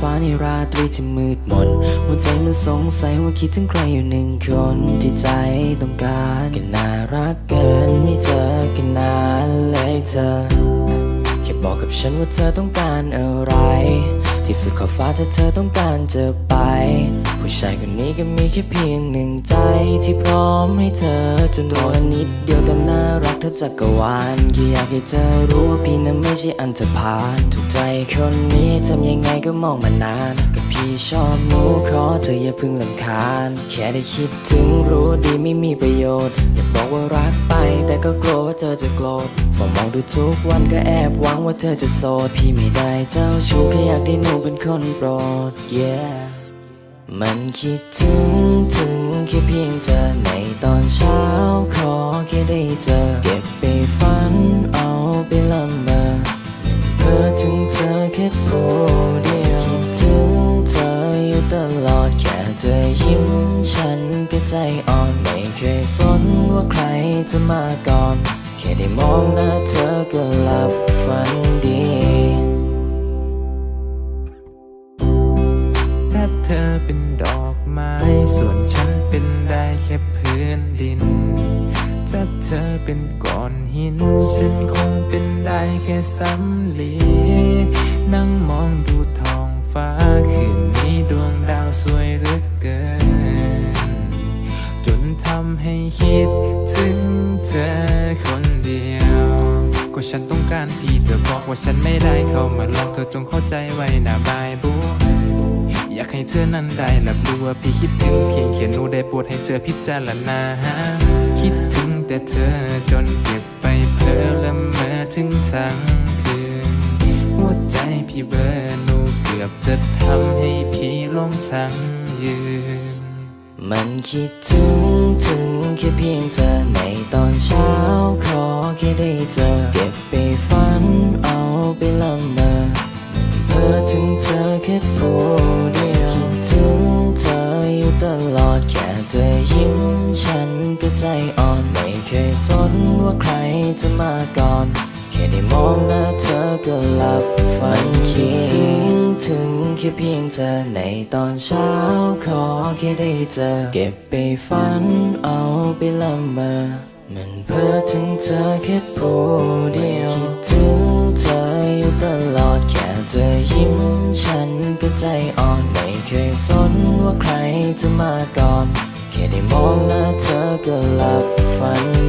ฟ้าในราตรีที่มืดมนหัวใจมันสงสัยว่าคิดถึงใครอยู่หนึ่งคนที่ใจต้องการก็น่ารักเกินไม่เจอกันนานเลยเธอ แค่บอกกับฉันว่าเธอต้องการอะไร ที่สุดขอบฟ้าถ้าเธอต้องการจะไป ผู้ชายคนนี้ก็มีแค่เพียงหนึ่งใจที่พร้อมให้เธอจนตัวนิดเดียวแต่น่ารักเธอจักรวาลแค่อยากให้เธอรู้ว่าพี่นั้นไม่ใช่อันธพาลถูกใจคนนี้ทำยังไงก็มองมานานก็พี่ชอบหนูขอเธออย่าเพิ่งลำคาญ แค่ได้คิดถึงรู้ดีไม่มีประโยชน์ เธอจะโกรธพอมองดูทุกวันก็แอบหวังว่าเธอจะโสด พี่ไม่ได้เจ้าชู้แค่อยากได้หนูเป็นคนโปรด yeah มันคิดถึงถึงแค่เพียงเธอในตอนเช้าขอแค่ได้เจอ เก็บไปฝันเอาไปละเมอเพ้อถึงเธอแค่ผู้เดียวคิดถึงเธออยู่ตลอดแค่เธอยิ้มฉันก็ใจอ่อนไม่เคยสนว่าใครจะมาก่อน แค่ได้มองหน้าเธอก็หลับฝันดี ถ้าเธอเป็นดอกไม้ ส่วนฉันเป็นได้แค่พื้นดิน ถ้าเธอเป็นก้อนหิน ฉันคงเป็นได้แค่สำลี นั่งมองดูท้องฟ้าคืนนี้ดวงดาวสวยเหลือเกิน จนทำให้คิด ฉันต้องการที่จะบอกว่าฉันไม่ได้เข้ามาหลอกเธอจงเข้าใจไว้นะบายบัวอยากให้เธอนั้นได้รับรู้ว่าพี่คิดถึงเพียงแค่หนูได้ปรดให้เธอพิจารณาคิดถึงแต่เธอจนเก็บไปเพ้อละเมอถึงทั้งคืนหัวใจพี่เบลอหนูเกือบจะทำให้พี่ลงทั้งยืนมันคิดถึงถึงแค่เพียงเธอในตอนเช้า แค่ได้เจอ เก็บไปฝันเอาไปละเมอเพ้อถึงเธอแค่ผู้เดียวคิดถึงเธออยู่ตลอดแค่เธอยิ้มฉันก็ใจอ่อน ไม่เคยสนว่าใครจะมาก่อนแค่ได้มองหน้าเธอก็หลับฝันคิดถึงถึงแค่เพียงเธอในตอนเช้าขอแค่ได้เจอ เก็บไปฝันเอาไปละเมอ มันเพ้อถึงเธอแค่ผู้เดียวคิดถึงเธออยู่ตลอดแค่เธอยิ้มฉันก็ใจอ่อนไม่เคยสนว่าใครจะมาก่อน แค่ได้มองหน้าเธอก็หลับฝัน